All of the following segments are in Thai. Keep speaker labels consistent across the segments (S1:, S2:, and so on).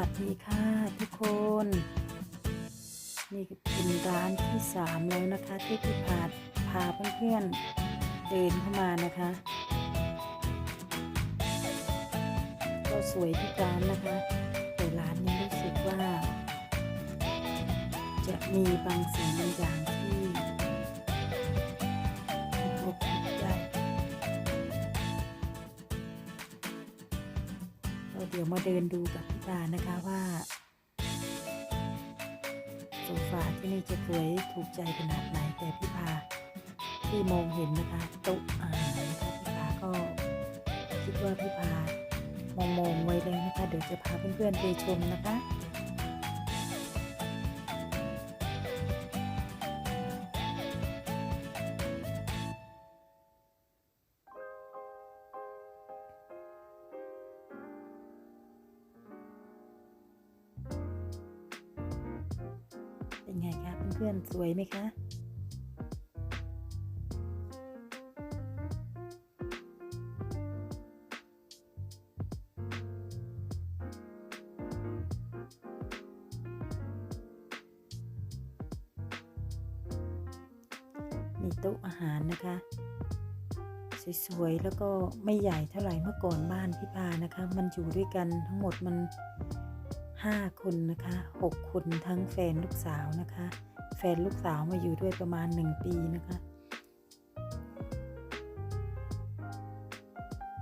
S1: วัสดีค่ะทุกคน นี่เป็นร้านที่สามแล้วนะคะ ที่พี่พาพาเพื่อนๆเดินเข้ามานะคะก็สวยทุกร้านนะคะ แต่ร้านนี้รู้สึกว่า จะมีบางสิ่งบางอย่าง เดี๋ยวมาเดินดูกับพี่ตานะคะว่าโซฟาที่นี่จะสวยถูกใจขนาดไหนแต่พี่พาที่มองเห็นนะคะโต๊ะอาหารนะคะพี่พาก็คิดว่าพี่พามองมองไว้เลยนะคะ เดี๋ยวจะพาเพื่อนๆไปชมนะคะ พื่อนๆ สวยไหมคะ มีโต๊ะอาหารนะคะ สวยๆ แล้วก็ไม่ใหญ่เท่าไหร่เมื่อก่อนบ้านพี่พานะคะ มันอยู่ด้วยกันทั้งหมดมัน5คนนะคะ6คนทั้งแฟนลูกสาวนะคะ ฟนลูกสาวมาอยู่ด้วยประมาณ 1 ปีนะคะ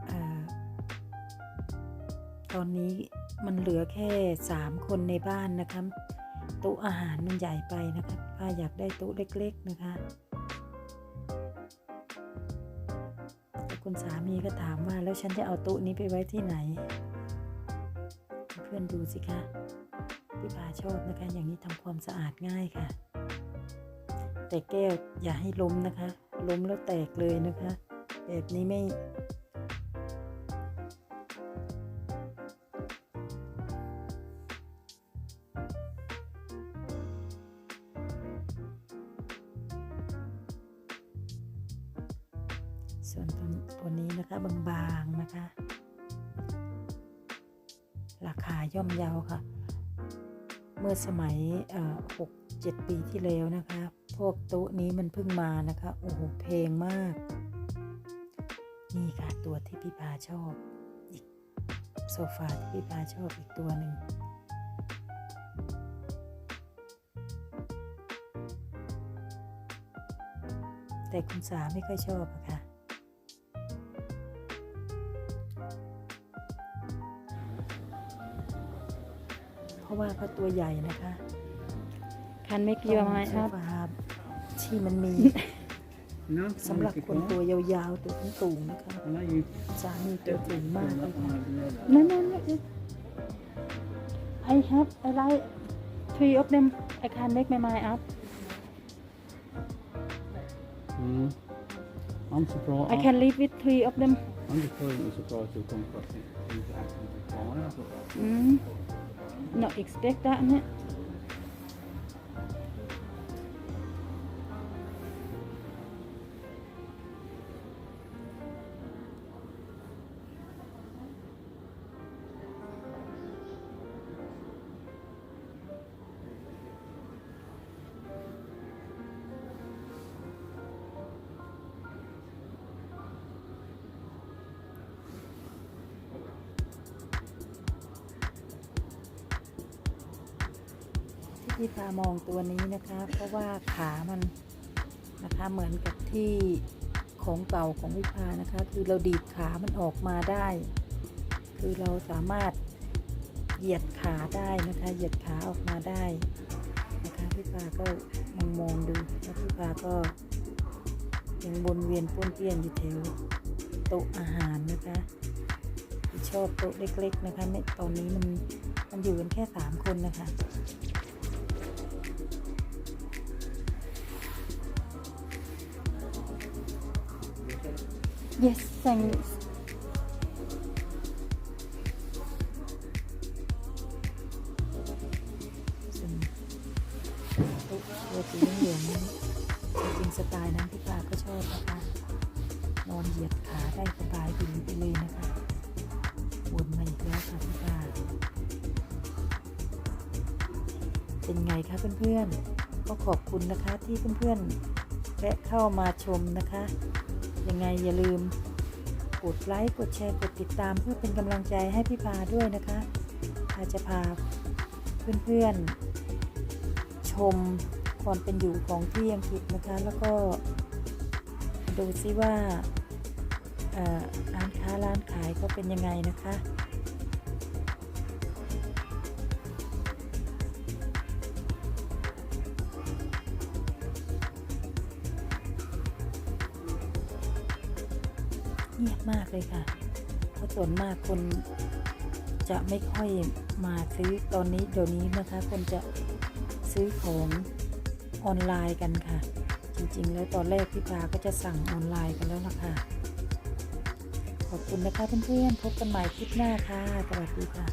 S1: อาตอนนี้มันเหลือแค่ 3 คนในบ้านนะคะโต๊ะอาหารมันใหญ่ไปนะคะป้าอยากได้โต๊ะเล็ก ๆ นะคะแต่คุณสามีก็ถามว่าแล้วฉันจะเอาโต๊ะนี้ไปไว้ที่ไหน เพื่อนดูสิคะพี่ปาชอบนะคะ อย่างนี้ทำความสะอาดง่ายค่ะ แต่แก้วอย่าให้ล้มนะคะ ล้มแล้วแตกเลยนะคะ แบบนี้ไม่ ส่วนตัวนี้นะคะบางๆนะคะ ราคาย่อมเยาค่ะ เมื่อสมัยหกเจ็ดปีที่แล้วนะคะ พวกโต๊ะนี้มันเพิ่งมานะคะ โอ้โหเพลงมาก นี่ค่ะตัวที่พี่พาชอบ อีกโซฟาที่พี่พาชอบอีกตัวหนึ่งแต่คุณสาไม่ค่อยชอบอะค่ะ เพราะว่าเขาตัวใหญ่นะคะ
S2: Can make you
S1: ต้อง
S2: my
S1: โซ
S2: up.
S1: ฟา ที่มันมี
S3: No,
S1: สำหรับคนตัวยาวๆตัวสูงๆนะคะ
S3: I know you
S1: สามีตัวสูงมากเลยค่ะ
S2: No, no, no. it- I have I like three of them. I can make my mind up.
S3: Mm. I'm surprised.
S2: I can live with three of them.
S3: I'm just pleasantly surprised you've come across it. Things that happen to fine. I thought that
S2: Mm. Not expect that, innit?
S1: ที่พี่พามองตัวนี้นะคะ เพราะว่าขามันนะคะเหมือนกับที่ของเก่าของวิภานะคะ คือเราดีดขามันออกมาได้ คือเราสามารถเหยียดขาได้นะคะ เหยียดขาออกมาได้นะคะพี่พาก็มองมองดูแล้วพี่พาก็ยังวนเวียนป้วนเปี้ยนอยู่แถวโต๊ะอาหารนะคะชอบโต๊ะเล็กๆนะคะในตอนนี้มันมันอยู่กันแค่สามคนนะคะ
S2: Yes, thanks.
S1: ตุ๊กตัวสีเหลืองๆนั้นจริงสไตล์นั้นพี่ปลาก็ชอบนะคะนอนเหยียดขาได้สบายดีไปเลยนะคะวนมาอีกแล้วค่ะพี่ปลาเป็นไงคะเพื่อนๆก็ขอบคุณนะคะที่เพื่อนๆแวะเข้ามาชมนะคะ ยังไงอย่าลืมกดไลค์กดแชร์กดติดตามเพื่อเป็นกำลังใจให้พี่พาด้วยนะคะพาจะพาเพื่อนๆชมความเป็นอยู่ของที่อังกฤษนะคะ แล้วก็ดูซิว่าอ่อร้านค้าร้านขายก็เป็นยังไงนะคะ เงียบมากเลยค่ะ เพราะส่วนมากคนจะไม่ค่อยมาซื้อตอนนี้เดี๋ยวนี้นะคะ คนจะซื้อของออนไลน์กันค่ะ จริงๆ แล้วตอนแรกพี่พาก็จะสั่งออนไลน์กันแล้วล่ะค่ะ ขอบคุณนะคะเพื่อนๆพบกันใหม่คลิปหน้าค่ะ สวัสดีค่ะ